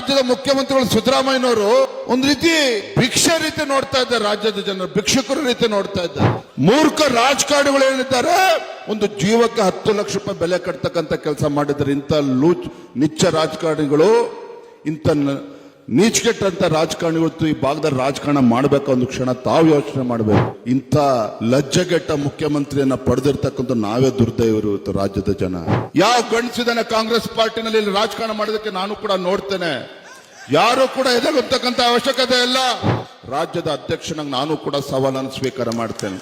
ರಾಜ್ಯದ ಮುಖ್ಯಮಂತ್ರಿಗಳು ಸಿದ್ದರಾಮಯ್ಯನವರು ಒಂದು ರೀತಿ ಭಿಕ್ಷೆ ರೀತಿ ನೋಡ್ತಾ ಇದ್ದಾರೆ ರಾಜ್ಯದ ಜನರು, ಭಿಕ್ಷುಕರ ರೀತಿ ನೋಡ್ತಾ ಇದ್ದಾರೆ. ಮೂರ್ಖ ರಾಜಕಾರಣಿಗಳು ಏನಿದ್ದಾರೆ? ಒಂದು ಜೀವಕ್ಕೆ ಹತ್ತು ಲಕ್ಷ ರೂಪಾಯಿ ಬೆಲೆ ಕಟ್ತಕ್ಕಂತ ಕೆಲಸ ಮಾಡಿದ್ದಾರೆ ಇಂಥ ಲೂಚ್, ನಿಚ್ಚ ರಾಜಕಾರಣಿಗಳು, ಇಂಥ ನ- ರಾಜಕಾರಣಿ ಇವತ್ತು ಈ ಭಾಗದಲ್ಲಿ ರಾಜಕಾರಣ ಮಾಡಬೇಕು ಒಂದು ಕ್ಷಣ ತಾವು ಯೋಚನೆ ಮಾಡಬೇಕು. ಇಂಥ ಲಜ್ಜೆಗೆಟ್ಟ ಮುಖ್ಯಮಂತ್ರಿಯನ್ನ ಪಡೆದಿರ್ತಕ್ಕಂಥ ನಾವೇ ದುರ್ದೈವರು ರಾಜ್ಯದ ಜನ. ಯಾವ ಗಂಡಸಿದಾನೆ ಕಾಂಗ್ರೆಸ್ ಪಾರ್ಟಿನಲ್ಲಿ ರಾಜಕಾರಣ ಮಾಡೋದಕ್ಕೆ ನಾನು ಕೂಡ ನೋಡ್ತೇನೆ. ಯಾರು ಕೂಡ ಎದೆಗೊತ್ತಕ್ಕಂತ ಅವಶ್ಯಕತೆ ಇಲ್ಲ. ರಾಜ್ಯದ ಅಧ್ಯಕ್ಷನಾಗಿ ನಾನು ಕೂಡ ಸವಾಲನ್ನು ಸ್ವೀಕಾರ ಮಾಡ್ತೇನೆ.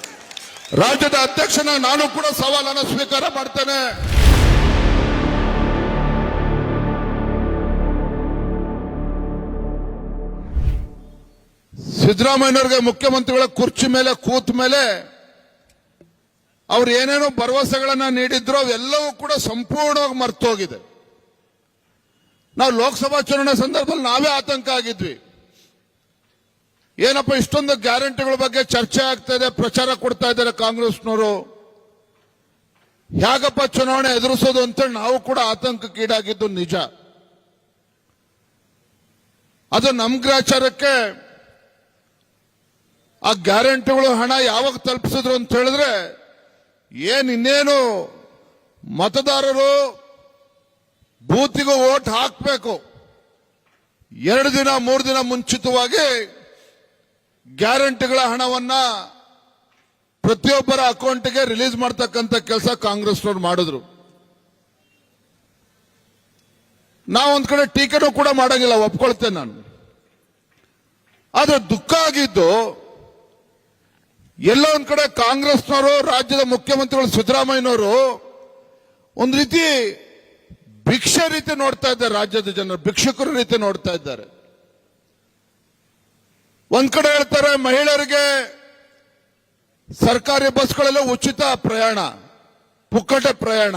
ರಾಜ್ಯದ ಅಧ್ಯಕ್ಷನಾಗಿ ನಾನು ಕೂಡ ಸವಾಲನ್ನು ಸ್ವೀಕಾರ ಮಾಡ್ತೇನೆ. ಸಿದ್ದರಾಮಯ್ಯನವ್ರಿಗೆ ಮುಖ್ಯಮಂತ್ರಿಗಳ ಕುರ್ಚಿ ಮೇಲೆ, ಕೂತ ಮೇಲೆ ಅವ್ರು ಏನೇನೋ ಭರವಸೆಗಳನ್ನ ನೀಡಿದ್ರು ಅವೆಲ್ಲವೂ ಕೂಡ ಸಂಪೂರ್ಣವಾಗಿ ಮರ್ತೋಗಿದೆ. ನಾವು ಲೋಕಸಭಾ ಚುನಾವಣೆ ಸಂದರ್ಭದಲ್ಲಿ ನಾವೇ ಆತಂಕ ಆಗಿದ್ವಿ. ಏನಪ್ಪ, ಇಷ್ಟೊಂದು ಗ್ಯಾರಂಟಿಗಳ ಬಗ್ಗೆ ಚರ್ಚೆ ಆಗ್ತಾ ಇದೆ, ಪ್ರಚಾರ ಕೊಡ್ತಾ ಇದ್ದಾರೆ ಕಾಂಗ್ರೆಸ್ನವರು. ಹೇಗಪ್ಪ ಚುನಾವಣೆ ಎದುರಿಸೋದು ಅಂತೇಳಿ ನಾವು ಕೂಡ ಆತಂಕಕ್ಕೀಡಾಗಿದ್ದು ನಿಜ. ಅದು ನಮ್ ಗ್ರಾಚಾರಕ್ಕೆ ಆ ಗ್ಯಾರಂಟಿಗಳು ಹಣ ಯಾವಾಗ ತಲುಪಿಸಿದ್ರು ಅಂತ ಹೇಳಿದ್ರೆ, ಏನ್ ಇನ್ನೇನು ಮತದಾರರು ಬೂತಿಗೂ ಓಟ್ ಹಾಕಬೇಕು. ಎರಡು ದಿನ, ಮೂರು ದಿನ ಮುಂಚಿತವಾಗಿ ಗ್ಯಾರಂಟಿಗಳ ಹಣವನ್ನ ಪ್ರತಿಯೊಬ್ಬರ ಅಕೌಂಟ್ಗೆ ರಿಲೀಸ್ ಮಾಡ್ತಕ್ಕಂಥ ಕೆಲಸ ಕಾಂಗ್ರೆಸ್ನವ್ರು ಮಾಡಿದ್ರು. ನಾವು ಒಂದ್ ಕಡೆ ಟೀಕೆನೂ ಕೂಡ ಮಾಡಂಗಿಲ್ಲ, ಒಪ್ಕೊಳ್ತೇನೆ ನಾನು. ಆದ್ರೆ ದುಃಖ ಆಗಿದ್ದು ಎಲ್ಲ ಒಂದ್ ಕಡೆ ಕಾಂಗ್ರೆಸ್ನವರು, ರಾಜ್ಯದ ಮುಖ್ಯಮಂತ್ರಿಗಳು ಸಿದ್ದರಾಮಯ್ಯನವರು ಒಂದು ರೀತಿ ಭಿಕ್ಷೆ ರೀತಿ ನೋಡ್ತಾ ಇದ್ದಾರೆ ರಾಜ್ಯದ ಜನರು, ಭಿಕ್ಷುಕರ ರೀತಿ ನೋಡ್ತಾ ಇದ್ದಾರೆ. ಒಂದ್ ಕಡೆ ಹೇಳ್ತಾರೆ ಮಹಿಳೆಯರಿಗೆ ಸರ್ಕಾರಿ ಬಸ್ಗಳೆಲ್ಲ ಉಚಿತ ಪ್ರಯಾಣ, ಪುಕ್ಕಟೆ ಪ್ರಯಾಣ.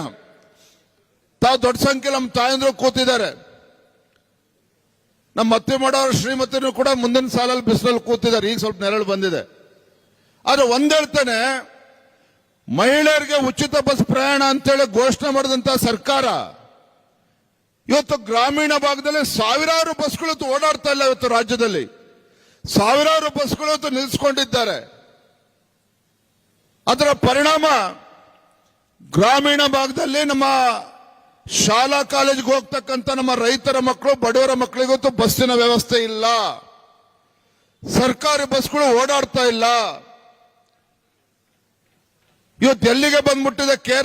ತಾವು ದೊಡ್ಡ ಸಂಖ್ಯೆ ನಮ್ಮ ತಾಯಂದ್ರು ಕೂತಿದ್ದಾರೆ. ನಮ್ಮ ಅತ್ತೆ ಮಾಡೋರು ಶ್ರೀಮತಿನೂ ಕೂಡ ಮುಂದಿನ ಸಾಲಲ್ಲಿ ಬಿಸಿಲಲ್ಲಿ ಕೂತಿದ್ದಾರೆ, ಈಗ ಸ್ವಲ್ಪ ನೆರಳು ಬಂದಿದೆ. ಆದ್ರೆ ಒಂದೇಳ್ತಾನೆ, ಮಹಿಳೆಯರಿಗೆ ಉಚಿತ ಬಸ್ ಪ್ರಯಾಣ ಅಂತೇಳಿ ಘೋಷಣೆ ಮಾಡಿದಂತ ಸರ್ಕಾರ, ಇವತ್ತು ಗ್ರಾಮೀಣ ಭಾಗದಲ್ಲಿ ಸಾವಿರಾರು ಬಸ್ಗಳು ಓಡಾಡ್ತಾ ಇಲ್ಲ ಇವತ್ತು ರಾಜ್ಯದಲ್ಲಿ. ಸಾವಿರಾರು ಬಸ್ಗಳು ಇವತ್ತು ನಿಲ್ಲಿಸ್ಕೊಂಡಿದ್ದಾರೆ ಅದರ ಪರಿಣಾಮ ಗ್ರಾಮೀಣ ಭಾಗದಲ್ಲಿ ನಮ್ಮ ಶಾಲಾ ಕಾಲೇಜ್ಗೆ ಹೋಗ್ತಕ್ಕಂಥ ನಮ್ಮ ರೈತರ ಮಕ್ಕಳು, ಬಡವರ ಮಕ್ಕಳಿಗೆ ಬಸ್ಸಿನ ವ್ಯವಸ್ಥೆ ಇಲ್ಲ. ಸರ್ಕಾರಿ ಬಸ್ಗಳು ಓಡಾಡ್ತಾ ಇಲ್ಲ. ಇವತ್ತು ಎಲ್ಲಿಗೆ ಬಂದ್ಬಿಟ್ಟಿದೆ K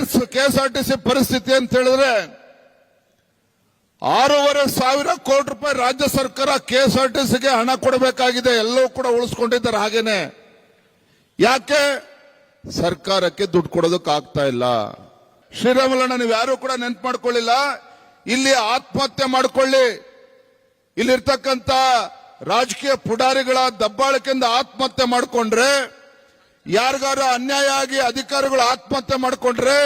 S R T C ಪರಿಸ್ಥಿತಿ ಅಂತ ಹೇಳಿದ್ರೆ ಆರೂವರೆ ಸಾವಿರ ಕೋಟಿ ರೂಪಾಯಿ ರಾಜ್ಯ ಸರ್ಕಾರ ಕೆ ಎಸ್ ಆರ್ ಟಿ ಸಿಗೆ ಹಣ ಕೊಡಬೇಕಾಗಿದೆ, ಎಲ್ಲವೂ ಕೂಡ ಉಳಿಸ್ಕೊಂಡಿದ್ದಾರೆ ಹಾಗೇನೆ. ಯಾಕೆ? ಸರ್ಕಾರಕ್ಕೆ ದುಡ್ಡು ಕೊಡೋದಕ್ಕೆ ಆಗ್ತಾ ಇಲ್ಲ. ಶ್ರೀರಾಮಲಣ್ಣ, ನೀವು ಯಾರು ಕೂಡ ನೆನ್ಪು ಮಾಡ್ಕೊಳ್ಳಿಲ್ಲ? ಇಲ್ಲಿ ಆತ್ಮಹತ್ಯೆ ಮಾಡ್ಕೊಳ್ಳಿ. ಇಲ್ಲಿರ್ತಕ್ಕಂಥ ರಾಜಕೀಯ ಪುಡಾರಿಗಳ ದಬ್ಬಾಳಿಕೆಯಿಂದ ಆತ್ಮಹತ್ಯೆ ಮಾಡ್ಕೊಂಡ್ರೆ ಯಾರಿಗಾರು ಅನ್ಯಾಯ ಆಗಿ ಅಧಿಕಾರಿಗಳು ಆತ್ಮಹತ್ಯೆ ಮಾಡ್ಕೊಂಡ್ರೆ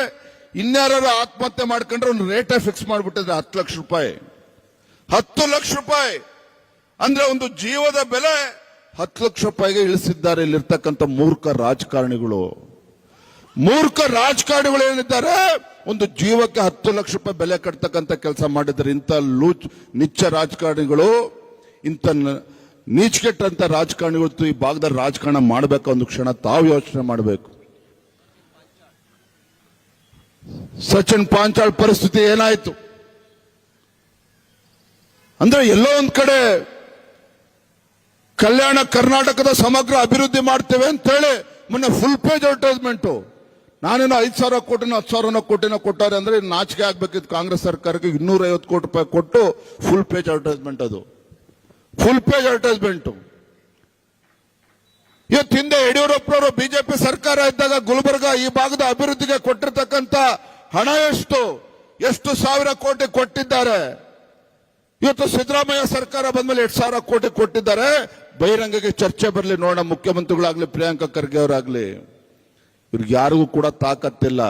ಇನ್ಯಾರು ಆತ್ಮಹತ್ಯೆ ಮಾಡ್ಕೊಂಡ್ರೆ ಒಂದು ರೇಟೇ ಫಿಕ್ಸ್ ಮಾಡಿಬಿಟ್ಟಿದ್ರೆ ಹತ್ತು ಲಕ್ಷ ರೂಪಾಯಿ. ಹತ್ತು ಲಕ್ಷ ರೂಪಾಯಿ. ಅಂದ್ರೆ ಒಂದು ಜೀವದ ಬೆಲೆ ಹತ್ತು ಲಕ್ಷ ರೂಪಾಯಿಗೆ ಇಳಿಸಿದ್ದಾರೆ ಇಲ್ಲಿರ್ತಕ್ಕಂಥ ಮೂರ್ಖ ರಾಜಕಾರಣಿಗಳು. ಮೂರ್ಖ ರಾಜಕಾರಣಿಗಳು ಏನಿದ್ದಾರೆ? ಒಂದು ಜೀವಕ್ಕೆ ಹತ್ತು ಲಕ್ಷ ರೂಪಾಯಿ ಬೆಲೆ ಕಟ್ತಕ್ಕಂಥ ಕೆಲಸ ಮಾಡಿದ್ದಾರೆ ಇಂಥ ಲೂಚ್, ನಿಚ್ಚ ರಾಜಕಾರಣಿಗಳು. ಇಂಥ ನೀಚ್ಕೆಟ್ಟಂತ ರಾಜಕಾರಣಿಗಳು ಈ ಭಾಗದಲ್ಲಿ ರಾಜಕಾರಣ ಮಾಡಬೇಕು ಒಂದು ಕ್ಷಣ ತಾವು ಯೋಚನೆ ಮಾಡಬೇಕು. ಸಚಿನ್ ಪಾಂಚಾಳ್ ಪರಿಸ್ಥಿತಿ ಏನಾಯ್ತು? ಅಂದ್ರೆ ಎಲ್ಲೋ ಒಂದ್ ಕಡೆ ಕಲ್ಯಾಣ ಕರ್ನಾಟಕದ ಸಮಗ್ರ ಅಭಿವೃದ್ಧಿ ಮಾಡ್ತೇವೆ ಅಂತ ಹೇಳಿ ಮೊನ್ನೆ ಫುಲ್ ಪೇಜ್ ಅಡ್ವರ್ಟೈಸ್ಮೆಂಟ್ ನಾನೇನೋ ಐದು ಸಾವಿರ ಕೋಟಿನ ಹತ್ತು ಸಾವಿರನ ಕೋಟಿನ ಕೊಟ್ಟಾರೆ ಅಂದ್ರೆ ನಾಚಿಕೆ ಆಗ್ಬೇಕಿತ್ತು ಕಾಂಗ್ರೆಸ್ ಸರ್ಕಾರಕ್ಕೆ. ಇನ್ನೂರ ಐವತ್ತು ಕೋಟಿ ರೂಪಾಯಿ ಕೊಟ್ಟು ಫುಲ್ ಪೇಜ್ ಅಡ್ವರ್ಟೈಸ್ಮೆಂಟ್ ಅದು. Full page advertisement. ಇವತ್ತು ಹಿಂದೆ ಯಡಿಯೂರಪ್ಪನವರು ಬಿಜೆಪಿ ಸರ್ಕಾರ ಇದ್ದಾಗ ಗುಲ್ಬರ್ಗ ಈ ಭಾಗದ ಅಭಿವೃದ್ಧಿಗೆ ಕೊಟ್ಟಿರ್ತಕ್ಕಂಥ ಹಣ ಎಷ್ಟು? ಎಷ್ಟು ಸಾವಿರ ಕೋಟಿ ಕೊಟ್ಟಿದ್ದಾರೆ? ಇವತ್ತು ಸಿದ್ದರಾಮಯ್ಯ ಸರ್ಕಾರ ಬಂದ್ಮೇಲೆ ಎರಡು ಸಾವಿರ ಕೋಟಿ ಕೊಟ್ಟಿದ್ದಾರೆ. ಬಹಿರಂಗಕ್ಕೆ ಚರ್ಚೆ ಬರಲಿ, ನೋಡೋಣ, ಮುಖ್ಯಮಂತ್ರಿಗಳಾಗ್ಲಿ, ಪ್ರಿಯಾಂಕಾ ಖರ್ಗೆ ಅವರಾಗ್ಲಿ. ಇವ್ರಿಗೆ ಯಾರಿಗೂ ಕೂಡ ತಾಕತ್ತಿಲ್ಲ.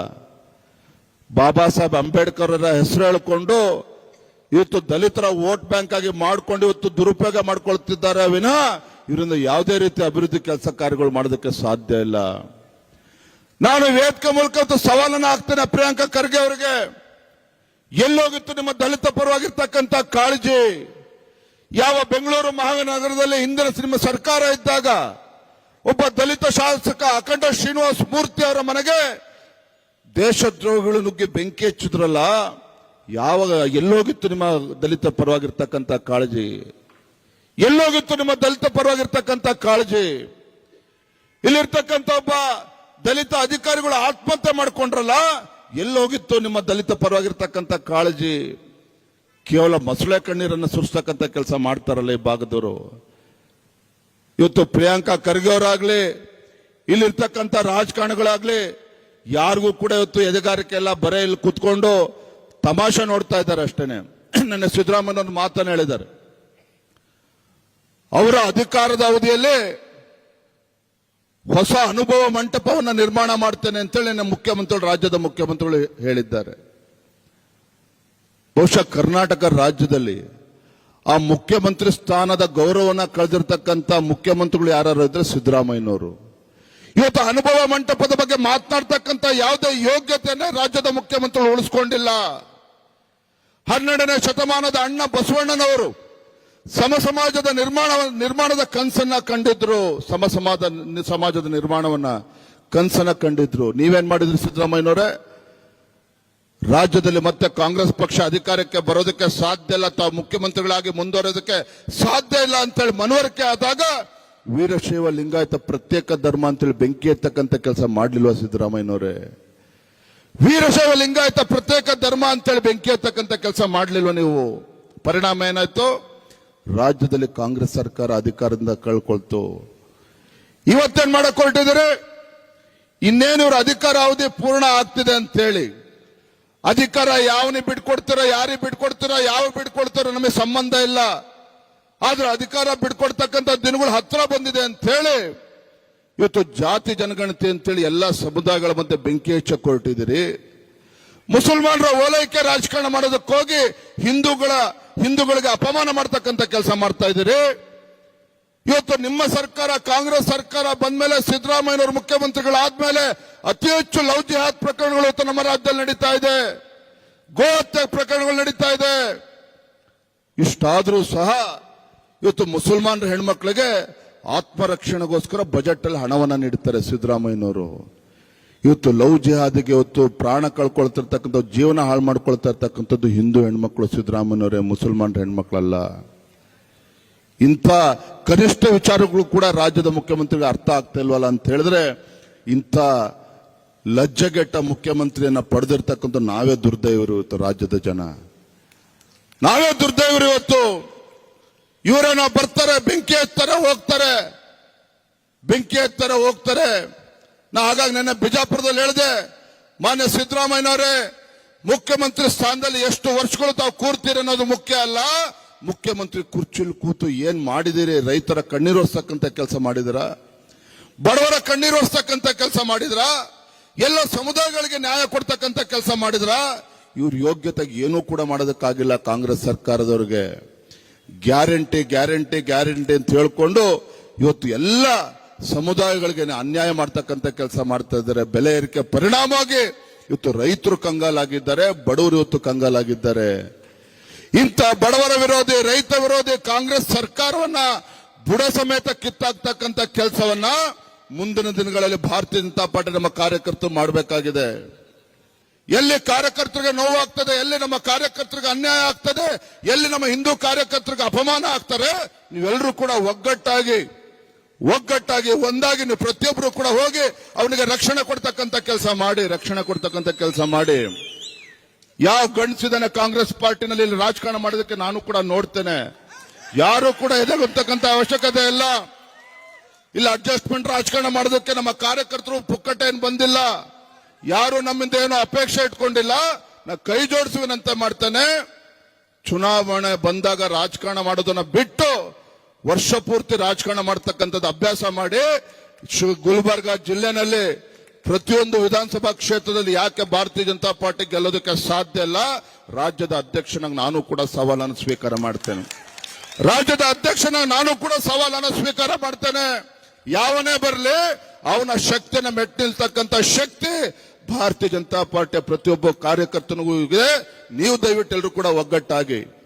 ಬಾಬಾ ಸಾಹೇಬ್ ಅಂಬೇಡ್ಕರ್ ಅವರ ಹೆಸರು ಹೇಳಿಕೊಂಡು ಇವತ್ತು ದಲಿತರ ವೋಟ್ ಬ್ಯಾಂಕ್ ಆಗಿ ಮಾಡ್ಕೊಂಡು ಇವತ್ತು ದುರುಪಯೋಗ ಮಾಡ್ಕೊಳ್ತಿದ್ದಾರೆ ವಿನ ಇವರಿಂದ ಯಾವುದೇ ರೀತಿ ಅಭಿವೃದ್ಧಿ ಕೆಲಸ ಕಾರ್ಯಗಳು ಮಾಡೋದಕ್ಕೆ ಸಾಧ್ಯ ಇಲ್ಲ. ನಾನು ವೇದಿಕೆ ಮೂಲಕ ಸವಾಲನ್ನು ಹಾಕ್ತೇನೆ ಪ್ರಿಯಾಂಕಾ ಖರ್ಗೆ ಅವರಿಗೆ. ಎಲ್ಲೋಗಿತ್ತು ನಿಮ್ಮ ದಲಿತ ಪರವಾಗಿರ್ತಕ್ಕಂಥ ಕಾಳಜಿ. ಯಾವ ಬೆಂಗಳೂರು ಮಹಾನಗರದಲ್ಲಿ ಹಿಂದಿನ ನಿಮ್ಮ ಸರ್ಕಾರ ಇದ್ದಾಗ ಒಬ್ಬ ದಲಿತ ಶಾಸಕ ಅಖಂಡ ಶ್ರೀನಿವಾಸ ಮೂರ್ತಿ ಅವರ ಮನೆಗೆ ದೇಶದ್ರೋಹಿಗಳು ನುಗ್ಗಿ ಬೆಂಕಿ ಹಚ್ಚಿದ್ರಲ್ಲ. ಯಾವಾಗ ಎಲ್ಲೋಗಿತ್ತು ನಿಮ್ಮ ದಲಿತ ಪರವಾಗಿರ್ತಕ್ಕಂಥ ಕಾಳಜಿ? ಎಲ್ಲೋಗಿತ್ತು ನಿಮ್ಮ ದಲಿತ ಪರವಾಗಿರ್ತಕ್ಕಂಥ ಕಾಳಜಿ? ಇಲ್ಲಿರ್ತಕ್ಕಂಥ ಒಬ್ಬ ದಲಿತ ಅಧಿಕಾರಿಗಳು ಆತ್ಮಹತ್ಯೆ ಮಾಡ್ಕೊಂಡ್ರಲ್ಲ, ಎಲ್ಲೋಗಿತ್ತು ನಿಮ್ಮ ದಲಿತ ಪರವಾಗಿರ್ತಕ್ಕಂಥ ಕಾಳಜಿ? ಕೇವಲ ಮೊಸಳೆ ಕಣ್ಣೀರನ್ನು ಸುರಿಸ್ತಕ್ಕಂಥ ಕೆಲಸ ಮಾಡ್ತಾರಲ್ಲ ಈ ಭಾಗದವರು. ಇವತ್ತು ಪ್ರಿಯಾಂಕಾ ಖರ್ಗೆ ಅವರಾಗ್ಲಿ ಇಲ್ಲಿರ್ತಕ್ಕಂಥ ರಾಜಕಾರಣಿಗಳಾಗ್ಲಿ, ಯಾರಿಗೂ ಕೂಡ ಇವತ್ತು ಎದೆಗಾರಿಕೆ ಎಲ್ಲ ಬರೇ ಇಲ್ಲಿ ಕುತ್ಕೊಂಡು ತಮಾಷೆ ನೋಡ್ತಾ ಇದ್ದಾರೆ ಅಷ್ಟೇನೆ. ನನ್ನ ಸಿದ್ದರಾಮಯ್ಯ ಒಂದು ಮಾತನ್ನು ಹೇಳಿದ್ದಾರೆ. ಅವರ ಅಧಿಕಾರದ ಅವಧಿಯಲ್ಲಿ ಹೊಸ ಅನುಭವ ಮಂಟಪವನ್ನು ನಿರ್ಮಾಣ ಮಾಡ್ತೇನೆ ಅಂತೇಳಿ ನಮ್ಮ ಮುಖ್ಯಮಂತ್ರಿಗಳು, ರಾಜ್ಯದ ಮುಖ್ಯಮಂತ್ರಿಗಳು ಹೇಳಿದ್ದಾರೆ. ಬಹುಶಃ ಕರ್ನಾಟಕ ರಾಜ್ಯದಲ್ಲಿ ಆ ಮುಖ್ಯಮಂತ್ರಿ ಸ್ಥಾನದ ಗೌರವನ ಕಳೆದಿರ್ತಕ್ಕಂಥ ಮುಖ್ಯಮಂತ್ರಿಗಳು ಯಾರು ಇದ್ರೆ ಸಿದ್ದರಾಮಯ್ಯನವರು. ಇವತ್ತು ಅನುಭವ ಮಂಟಪದ ಬಗ್ಗೆ ಮಾತನಾಡ್ತಕ್ಕಂಥ ಯಾವುದೇ ಯೋಗ್ಯತೆಯನ್ನ ರಾಜ್ಯದ ಮುಖ್ಯಮಂತ್ರಿಗಳು ಉಳಿಸ್ಕೊಂಡಿಲ್ಲ. ಹನ್ನೆರಡನೇ ಶತಮಾನದ ಅಣ್ಣ ಬಸವಣ್ಣನವರು ಸಮ ಸಮಾಜದ ನಿರ್ಮಾಣ, ನಿರ್ಮಾಣದ ಕನಸನ್ನ ಕಂಡಿದ್ರು. ಸಮ ಸಮಾಜ ಸಮಾಜದ ನಿರ್ಮಾಣವನ್ನ ಕನಸನ್ನ ಕಂಡಿದ್ರು. ನೀವೇನ್ ಮಾಡಿದ್ರಿ ಸಿದ್ದರಾಮಯ್ಯನವರೇ? ರಾಜ್ಯದಲ್ಲಿ ಮತ್ತೆ ಕಾಂಗ್ರೆಸ್ ಪಕ್ಷ ಅಧಿಕಾರಕ್ಕೆ ಬರೋದಕ್ಕೆ ಸಾಧ್ಯ ಇಲ್ಲ. ತಾವು ಮುಖ್ಯಮಂತ್ರಿಗಳಾಗಿ ಮುಂದುವರೋದಕ್ಕೆ ಸಾಧ್ಯ ಇಲ್ಲ ಅಂತೇಳಿ ಮನವರಿಕೆ ಆದಾಗ ವೀರಶೈವ ಲಿಂಗಾಯತ ಪ್ರತ್ಯೇಕ ಧರ್ಮ ಅಂತೇಳಿ ಬೆಂಕಿ ಎತ್ತಕ್ಕಂಥ ಕೆಲಸ ಮಾಡ್ಲಿಲ್ವಾ ಸಿದ್ದರಾಮಯ್ಯನವರೇ? ವೀರಶೈವ ಲಿಂಗಾಯತ ಪ್ರತ್ಯೇಕ ಧರ್ಮ ಅಂತೇಳಿ ಬೆಂಕಿ ಹತ್ತಕ್ಕಂಥ ಕೆಲಸ ಮಾಡ್ಲಿಲ್ವಾ ನೀವು? ಪರಿಣಾಮ ಏನಾಯ್ತು? ರಾಜ್ಯದಲ್ಲಿ ಕಾಂಗ್ರೆಸ್ ಸರ್ಕಾರ ಅಧಿಕಾರದಿಂದ ಕಳ್ಕೊಳ್ತು. ಇವತ್ತೇನ್ ಮಾಡಕ್ ಹೊರಟಿದ್ರೆ ಇನ್ನೇನು ಇವ್ರ ಅಧಿಕಾರ ಅವಧಿ ಪೂರ್ಣ ಆಗ್ತಿದೆ ಅಂತ ಹೇಳಿ ಅಧಿಕಾರ ಯಾವನಿಗೆ ಬಿಟ್ಕೊಡ್ತೀರೋ, ಯಾರಿಗೆ ಬಿಟ್ಕೊಡ್ತೀರೋ, ಯಾವ ಬಿಟ್ಕೊಡ್ತಾರ ನಮಗೆ ಸಂಬಂಧ ಇಲ್ಲ. ಆದ್ರೆ ಅಧಿಕಾರ ಬಿಟ್ಕೊಡ್ತಕ್ಕಂಥ ದಿನಗಳು ಹತ್ರ ಬಂದಿದೆ ಅಂತ ಹೇಳಿ ಇವತ್ತು ಜಾತಿ ಜನಗಣತಿ ಅಂತೇಳಿ ಎಲ್ಲಾ ಸಮುದಾಯಗಳ ಮಧ್ಯೆ ಬೆಂಕಿ ಹಚ್ಚಕ್ ಹೊರಟಿದ್ದೀರಿ ಮುಸಲ್ಮಾನರ ಓಲೈಕೆ ರಾಜಕಾರಣ ಮಾಡೋದಕ್ಕೆ ಹೋಗಿ ಹಿಂದೂಗಳ, ಹಿಂದೂಗಳಿಗೆ ಅಪಮಾನ ಮಾಡ್ತಕ್ಕಂಥ ಕೆಲಸ ಮಾಡ್ತಾ ಇದ್ದೀರಿ. ಇವತ್ತು ನಿಮ್ಮ ಸರ್ಕಾರ, ಕಾಂಗ್ರೆಸ್ ಸರ್ಕಾರ ಬಂದ ಮೇಲೆ ಸಿದ್ದರಾಮಯ್ಯನವರು ಮುಖ್ಯಮಂತ್ರಿಗಳಾದ್ಮೇಲೆ ಅತಿ ಹೆಚ್ಚು ಲವ್ ಜಿಹಾದ್ ಪ್ರಕರಣಗಳು ಇವತ್ತು ನಮ್ಮ ರಾಜ್ಯದಲ್ಲಿ ನಡೀತಾ ಇದೆ. ಗೋ ಹತ್ಯೆ ಪ್ರಕರಣಗಳು ನಡೀತಾ ಇದೆ. ಇಷ್ಟಾದ್ರೂ ಸಹ ಇವತ್ತು ಮುಸಲ್ಮಾನರ ಹೆಣ್ಮಕ್ಳಿಗೆ ಆತ್ಮರಕ್ಷಣೆಗೋಸ್ಕರ ಬಜೆಟ್ ಅಲ್ಲಿ ಹಣವನ್ನ ನೀಡುತ್ತಾರೆ ಸಿದ್ದರಾಮಯ್ಯನವರು. ಇವತ್ತು ಲವ್ ಜಿಹಾದಿಗೆ ಇವತ್ತು ಪ್ರಾಣ ಕಳ್ಕೊಳ್ತಿರ್ತಕ್ಕಂಥ, ಜೀವನ ಹಾಳು ಮಾಡ್ಕೊಳ್ತಾ ಇರ್ತಕ್ಕಂಥದ್ದು ಹಿಂದೂ ಹೆಣ್ಮಕ್ಳು ಸಿದ್ದರಾಮಯ್ಯನವರೇ ಮುಸಲ್ಮಾನ್ ಹೆಣ್ಮಕ್ಳಲ್ಲ. ಇಂಥ ಕನಿಷ್ಠ ವಿಚಾರಗಳು ಕೂಡ ರಾಜ್ಯದ ಮುಖ್ಯಮಂತ್ರಿಗೆ ಅರ್ಥ ಆಗ್ತಾ ಇಲ್ವಲ್ಲ ಅಂತ ಹೇಳಿದ್ರೆ, ಇಂಥ ಲಜ್ಜೆಗೆಟ್ಟ ಮುಖ್ಯಮಂತ್ರಿಯನ್ನ ಪಡೆದಿರ್ತಕ್ಕಂಥ ನಾವೇ ದುರ್ದೈವರು ಇವತ್ತು ರಾಜ್ಯದ ಜನ. ನಾವೇ ದುರ್ದೈವರು ಇವತ್ತು. ಇವರೇನೋ ಬರ್ತಾರೆ, ಬೆಂಕಿ ಹಚ್ತಾರೆ ಹೋಗ್ತಾರೆ. ಬೆಂಕಿ ಹಚ್ತಾರೆ ಹೋಗ್ತಾರೆ. ನಾ ಹಾಗಾಗಿ ನನ್ನ ಬಿಜಾಪುರದಲ್ಲಿ ಹೇಳಿದೆ, ಮಾನ್ಯ ಸಿದ್ದರಾಮಯ್ಯನವರೇ, ಮುಖ್ಯಮಂತ್ರಿ ಸ್ಥಾನದಲ್ಲಿ ಎಷ್ಟು ವರ್ಷಗಳು ತಾವು ಕೂರ್ತೀರಿ ಅನ್ನೋದು ಮುಖ್ಯ ಅಲ್ಲ. ಮುಖ್ಯಮಂತ್ರಿ ಕುರ್ಚಿಲ್ ಕೂತು ಏನ್ ಮಾಡಿದಿರಿ? ರೈತರ ಕಣ್ಣೀರೋಸ್ತಕ್ಕಂತ ಕೆಲಸ ಮಾಡಿದಿರ? ಬಡವರ ಕಣ್ಣೀರೋಸ್ತಕ್ಕಂತ ಕೆಲಸ ಮಾಡಿದ್ರ? ಎಲ್ಲ ಸಮುದಾಯಗಳಿಗೆ ನ್ಯಾಯ ಕೊಡ್ತಕ್ಕಂಥ ಕೆಲಸ ಮಾಡಿದ್ರ? ಇವ್ರ ಯೋಗ್ಯತೆಗೆ ಏನೂ ಕೂಡ ಮಾಡೋದಕ್ಕಾಗಿಲ್ಲ ಕಾಂಗ್ರೆಸ್ ಸರ್ಕಾರದವ್ರಿಗೆ. ಗ್ಯಾರಂಟಿ ಗ್ಯಾರಂಟಿ ಗ್ಯಾರಂಟಿ ಅಂತ ಹೇಳ್ಕೊಂಡು ಇವತ್ತು ಎಲ್ಲ ಸಮುದಾಯಗಳಿಗೆ ಅನ್ಯಾಯ ಮಾಡ್ತಕ್ಕಂಥ ಕೆಲಸ ಮಾಡ್ತಾ ಇದ್ದಾರೆ. ಬೆಲೆ ಏರಿಕೆ ಪರಿಣಾಮವಾಗಿ ಇವತ್ತು ರೈತರು ಕಂಗಾಲಾಗಿದ್ದಾರೆ, ಬಡವರು ಇವತ್ತು ಕಂಗಾಲಾಗಿದ್ದಾರೆ. ಇಂಥ ಬಡವರ ವಿರೋಧಿ, ರೈತ ವಿರೋಧಿ, ಕಾಂಗ್ರೆಸ್ ಸರ್ಕಾರವನ್ನ ಬುಡ ಸಮೇತ ಕಿತ್ತಾಕ್ತಕ್ಕಂಥ ಕೆಲಸವನ್ನ ಮುಂದಿನ ದಿನಗಳಲ್ಲಿ ಭಾರತೀಯ ಜನತಾ ಪಾರ್ಟಿ ನಮ್ಮ ಕಾರ್ಯಕರ್ತರು ಮಾಡಬೇಕಾಗಿದೆ. ಎಲ್ಲಿ ಕಾರ್ಯಕರ್ತರಿಗೆ ನೋವಾಗ್ತದೆ, ಎಲ್ಲಿ ನಮ್ಮ ಕಾರ್ಯಕರ್ತರಿಗೆ ಅನ್ಯಾಯ ಆಗ್ತದೆ, ಎಲ್ಲಿ ನಮ್ಮ ಹಿಂದೂ ಕಾರ್ಯಕರ್ತರಿಗೆ ಅಪಮಾನ ಆಗ್ತಾರೆ ನೀವೆಲ್ಲರೂ ಕೂಡ ಒಗ್ಗಟ್ಟಾಗಿ ಒಗ್ಗಟ್ಟಾಗಿ ಒಂದಾಗಿ ನೀವು ಪ್ರತಿಯೊಬ್ಬರು ಕೂಡ ಹೋಗಿ ಅವನಿಗೆ ರಕ್ಷಣೆ ಕೊಡ್ತಕ್ಕಂಥ ಕೆಲಸ ಮಾಡಿ, ರಕ್ಷಣೆ ಕೊಡ್ತಕ್ಕಂಥ ಕೆಲಸ ಮಾಡಿ. ಯಾವ ಗಂಡಸಿದಾನೆ ಕಾಂಗ್ರೆಸ್ ಪಾರ್ಟಿನಲ್ಲಿ ರಾಜಕಾರಣ ಮಾಡೋದಕ್ಕೆ ನಾನು ಕೂಡ ನೋಡ್ತೇನೆ. ಯಾರು ಕೂಡ ಎದೆಗೊತ್ತಕ್ಕಂಥ ಅವಶ್ಯಕತೆ ಇಲ್ಲ. ಇಲ್ಲ ಅಡ್ಜಸ್ಟ್ಮೆಂಟ್ ರಾಜಕಾರಣ ಮಾಡೋದಕ್ಕೆ ನಮ್ಮ ಕಾರ್ಯಕರ್ತರು ಪುಕ್ಕಟ ಏನ್ ಬಂದಿಲ್ಲ. ಯಾರು ನಮ್ಮಿಂದ ಏನೋ ಅಪೇಕ್ಷೆ ಇಟ್ಕೊಂಡಿಲ್ಲ, ನಾ ಕೈ ಜೋಡಿಸುವಿನಂತೆ ಮಾಡ್ತೇನೆ. ಚುನಾವಣೆ ಬಂದಾಗ ರಾಜಕಾರಣ ಮಾಡೋದನ್ನ ಬಿಟ್ಟು ವರ್ಷ ಪೂರ್ತಿ ರಾಜಕಾರಣ ಮಾಡ್ತಕ್ಕಂಥದ್ದು ಅಭ್ಯಾಸ ಮಾಡಿ ಗುಲ್ಬರ್ಗ ಜಿಲ್ಲೆನಲ್ಲಿ ಪ್ರತಿಯೊಂದು ವಿಧಾನಸಭಾ ಕ್ಷೇತ್ರದಲ್ಲಿ ಯಾಕೆ ಭಾರತೀಯ ಜನತಾ ಪಾರ್ಟಿ ಗೆಲ್ಲೋದಕ್ಕೆ ಸಾಧ್ಯ ಇಲ್ಲ, ರಾಜ್ಯದ ಅಧ್ಯಕ್ಷನಾಗಿ ನಾನು ಕೂಡ ಸವಾಲನ್ನು ಸ್ವೀಕಾರ ಮಾಡ್ತೇನೆ. ರಾಜ್ಯದ ಅಧ್ಯಕ್ಷನ ನಾನು ಕೂಡ ಸವಾಲನ್ನು ಸ್ವೀಕಾರ ಮಾಡ್ತೇನೆ. ಯಾವನೇ ಬರಲಿ, ಅವನ ಶಕ್ತಿನ ಮೆಟ್ಟಿಲ್ತಕ್ಕಂಥ ಶಕ್ತಿ ಭಾರತೀಯ ಜನತಾ ಪಾರ್ಟಿಯ ಪ್ರತಿಯೊಬ್ಬ ಕಾರ್ಯಕರ್ತನಿಗೂ ಇದೆ. ನೀವು ದಯವಿಟ್ಟು ಎಲ್ಲರೂ ಕೂಡ ಒಗ್ಗಟ್ಟಾಗಿ.